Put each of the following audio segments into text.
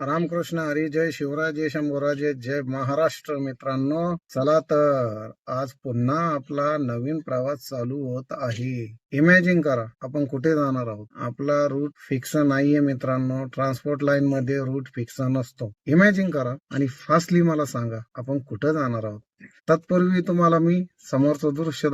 रामकृष्ण हरी जय शिवराज शंभूराजे जय महाराष्ट्र मित्रांनो. चला तर आज पुन्हा आपला नवीन प्रवास चालू होत आहे. इमॅजिन करा. आपण कुठे जाणार आहोत? आपला रूट फिक्स नाहीये मित्रांनो. ट्रान्सपोर्ट लाईन मध्ये रूट फिक्स नसतो. इमॅजिन करा आणि फास्टली मला सांगा आपण कुठे जाणार आहोत? तत्पूर्वी तुम्हाला मी समोरचं दृश्य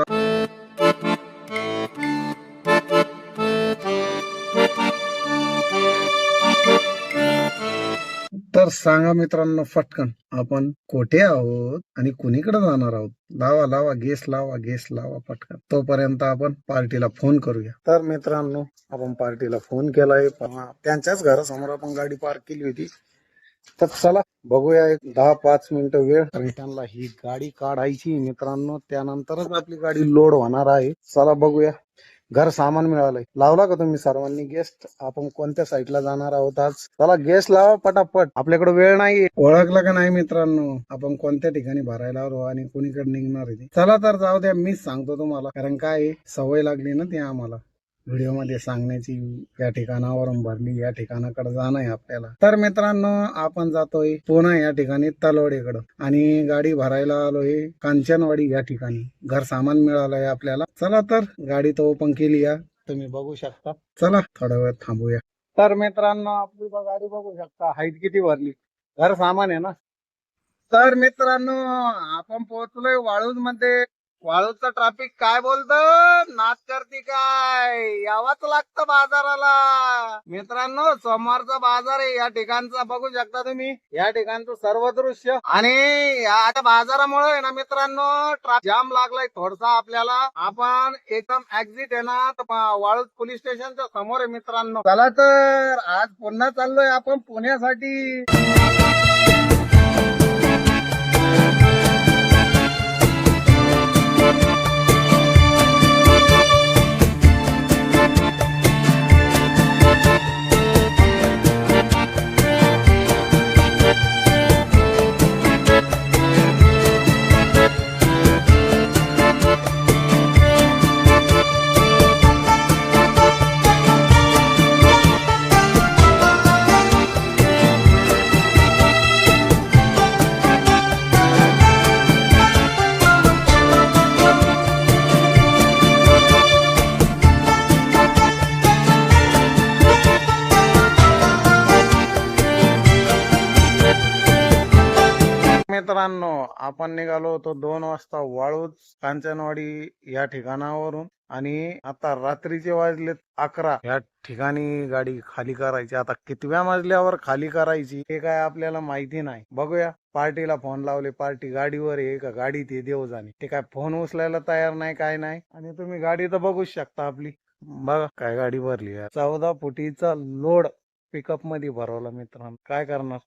सांगा मित्रांनो फटकन. आपण कोठे आहोत आणि कुणीकडे जाणार आहोत? लावा लावा गेस लावा गेस लावा पटकन तोपर्यंत आपण पार्टीला फोन करूया. तर मित्रांनो आपण पार्टीला फोन केलाय. पण त्यांच्याच घरासमोर आपण गाडी पार्क केली होती. तर चला बघूया एक दहा पाच मिनिटं वेळ. आणि त्यांना ही गाडी काढायची मित्रांनो. त्यानंतरच आपली गाडी लोड होणार आहे. चला बघूया. घर सामान मिळालंय. लावला का तुम्ही सर्वांनी गेस्ट आपण कोणत्या साईडला जाणार आहोत आज? चला गेस्ट लावा पटापट. आपल्याकडे वेळ नाही ओळखला का नाही मित्रांनो? आपण कोणत्या ठिकाणी भरायला आलो आणि कोणीकडे निघणार आहे चला तर जाऊ द्या मीच सांगतो तुम्हाला. कारण काय सवय लागली ना ती आम्हाला. व्हिडिओमध्ये सांगण्याची या ठिकाणावरून भरली या ठिकाणाकडे जाणं आहे आपल्याला. तर मित्रांनो आपण जातोय पुन्हा या ठिकाणी तलवडीकडं. आणि गाडी भरायला आलोय कांचनवाडी या ठिकाणी. घर सामान मिळालंय आपल्याला. चला तर गाडी तर ओपन केली या. तुम्ही बघू शकता. चला थोडा वेळ थांबूया. तर मित्रांनो आपली गाडी बघू शकता. हाईट किती भरली? घर सामान आहे ना? तर मित्रांनो आपण पोहोचलोय वाळूजमध्ये वाळूचं ट्रॅफिक काय बोलत? नाच करते काय? यावाच लागतं बाजाराला. मित्रांनो सोमवारचा बाजार आहे. या ठिकाणचा बघू शकता तुम्ही. या ठिकाणचं सर्व दृश्य. आणि या आता बाजारामुळे आहे ना मित्रांनो ट्रॅफिक जाम लागलाय थोडसा आपल्याला. आपण एकदम एक्झिट आहे ना तर प- वाळूज पोलीस स्टेशनच्या समोर आहे मित्रांनो. चला तर आज पुन्हा चाललोय आपण पुण्यासाठी. मित्रांनो आपण निघालो होतो दोन वाजता वाळूज कांचनवाडी या ठिकाणावरून. आणि आता रात्रीचे वाजलेत अकरा. या ठिकाणी गाडी खाली करायची. आता कितव्या मजल्यावर खाली करायची हे काय आपल्याला माहिती नाही. बघूया. पार्टीला फोन लावले. पार्टी गाडीवर आहे का? गाडी ते देव जाणे ते काय फोन उचलायला तयार नाही काय नाही? आणि तुम्ही गाडी तर बघूच शकता आपली. बघा काय गाडी भरली आहे. चौदा फुटीचा लोड पिकअपमध्ये भरवला मित्रांनो. काय करणार?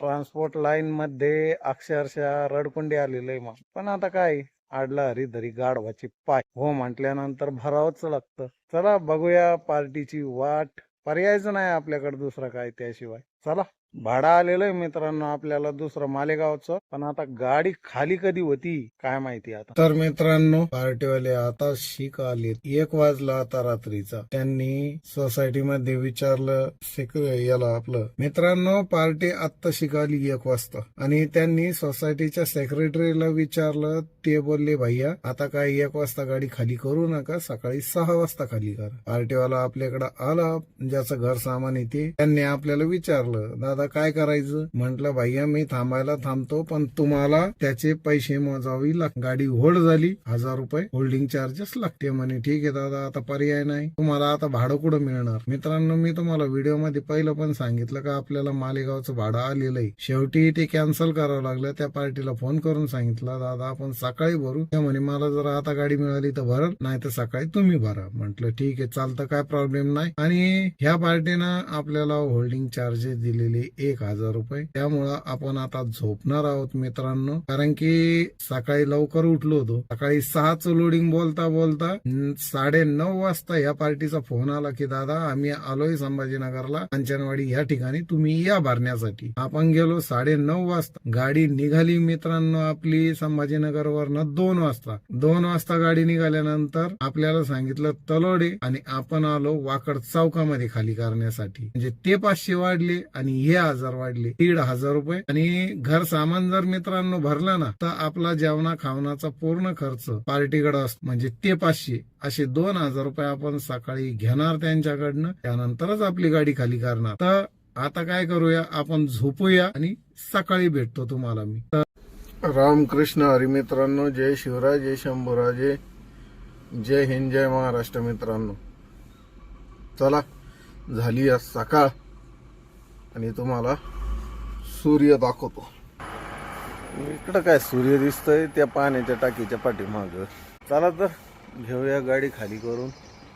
ट्रान्सपोर्ट लाईन मध्ये अक्षरशः रडकुंडी आलेलं आहे मग पण आता काय आडला हरी धरी गाढवाची पाय. हो म्हटल्यानंतर भरावंच लागतं. चला बघूया पार्टीची वाट. पर्यायच नाही आपल्याकडे दुसरं काय त्याशिवाय. चला. भाडं आलेलं आहे मित्रांनो आपल्याला दुसरं मालेगावचं. पण आता गाडी खाली कधी होती काय माहिती आता. तर मित्रांनो पार्टीवाले आता शिक आले एक वाजला आता रात्रीचा. त्यांनी सोसायटी मध्ये विचारलं सेक्यु याला आपलं. मित्रांनो पार्टी आत्ता शिकाली एक वाजता. आणि त्यांनी सोसायटीच्या सेक्रेटरीला विचारलं ते बोलले भैया आता काय एक वाजता गाडी खाली करू नका सकाळी सहा वाजता खाली करा. पार्टीवाला आपल्याकडे आला ज्याचं घर सामान येते त्यांनी आपल्याला विचारलं दादा काय करायचं? म्हंटल भैया मी थांबायला थांबतो पण तुम्हाला त्याचे पैसे मोजावी लाग गाडी होल्ड झाली. हजार रुपये होल्डिंग चार्जेस लागते म्हणे. ठीक आहे दादा आता पर्याय नाही. तुम्हाला आता भाडं कुठं मिळणार? मित्रांनो मी तुम्हाला व्हिडिओमध्ये पहिलं पण सांगितलं का आपल्याला मालेगावचं भाडं आलेलं आहे. शेवटी ते कॅन्सल करावं लागलं. त्या पार्टीला फोन करून सांगितलं दादा आपण सकाळी भरू. त्या म्हणे मला जर आता गाडी मिळाली तर भरल नाही तर सकाळी तुम्ही भरा. म्हटलं ठीक आहे चालतं काय प्रॉब्लेम नाही. आणि ह्या पार्टीनं आपल्याला होल्डिंग चार्जेस दिलेले एक हजार रुपये. त्यामुळं आपण आता झोपणार आहोत मित्रांनो. कारण की सकाळी लवकर उठलो होतो. सकाळी सहाच लोडिंग बोलता बोलता साडे नऊ वाजता या पार्टीचा फोन आला की दादा आम्ही आलोय संभाजीनगरला. कांचनवाडी या ठिकाणी तुम्ही या भरण्यासाठी. आपण गेलो साडे नऊ वाजता. गाडी निघाली मित्रांनो आपली संभाजीनगर वरनं दोन वाजता. दोन वाजता गाडी निघाल्यानंतर आपल्याला सांगितलं तलोडे. आणि आपण आलो वाकड चौकामध्ये खाली करण्यासाठी. म्हणजे ते पाचशे वाढले आणि हे हे हजार वाढले दीड हजार रुपये. आणि घर सामान जर मित्रांनो भरला ना तर आपला जेवणा खावणाचा पूर्ण खर्च पार्टीकडे असतो. म्हणजे ते पाचशे असे दोन हजार रुपये आपण सकाळी घेणार त्यांच्याकडनं त्यानंतरच आपली गाडी खाली करणार. तर आता काय करूया आपण झोपूया आणि सकाळी भेटतो तुम्हाला मी. रामकृष्ण हरी मित्रांनो जय शिवराय जय शंभूराजे. जय हिंद जय महाराष्ट्र मित्रांनो. चला झाली आज सकाळ. आणि तुम्हाला सूर्य दाखवतो. इकडं काय सूर्य दिसतंय? त्या पाण्याच्या टाकीच्या पाठीमाग. चला तर घेऊया गाडी खाली करून.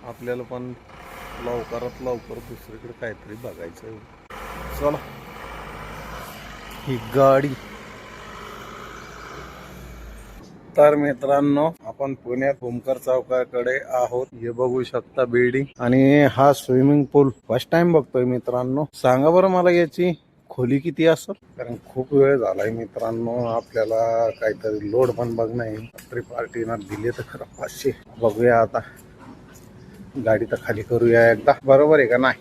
आपल्याला पण लवकरात लवकर दुसरीकडे काहीतरी बघायचं आहे. चला. ही गाडी. तर मित्रांनो आपण पुण्यात ओमकर चौकाकडे आहोत. हे बघू शकता बिल्डिंग आणि हा स्विमिंग पूल फर्स्ट टाइम बघतोय मित्रांनो. सांगा बरं मला याची खोली किती असेल? कारण खूप वेळ झालाय मित्रांनो. आपल्याला काहीतरी लोड पण बघणं आहे. रात्री पार्टीनं दिले तर खरं पाचशे. बघूया आता. गाडी तर खाली करूया एकदा. बरोबर आहे का नाही?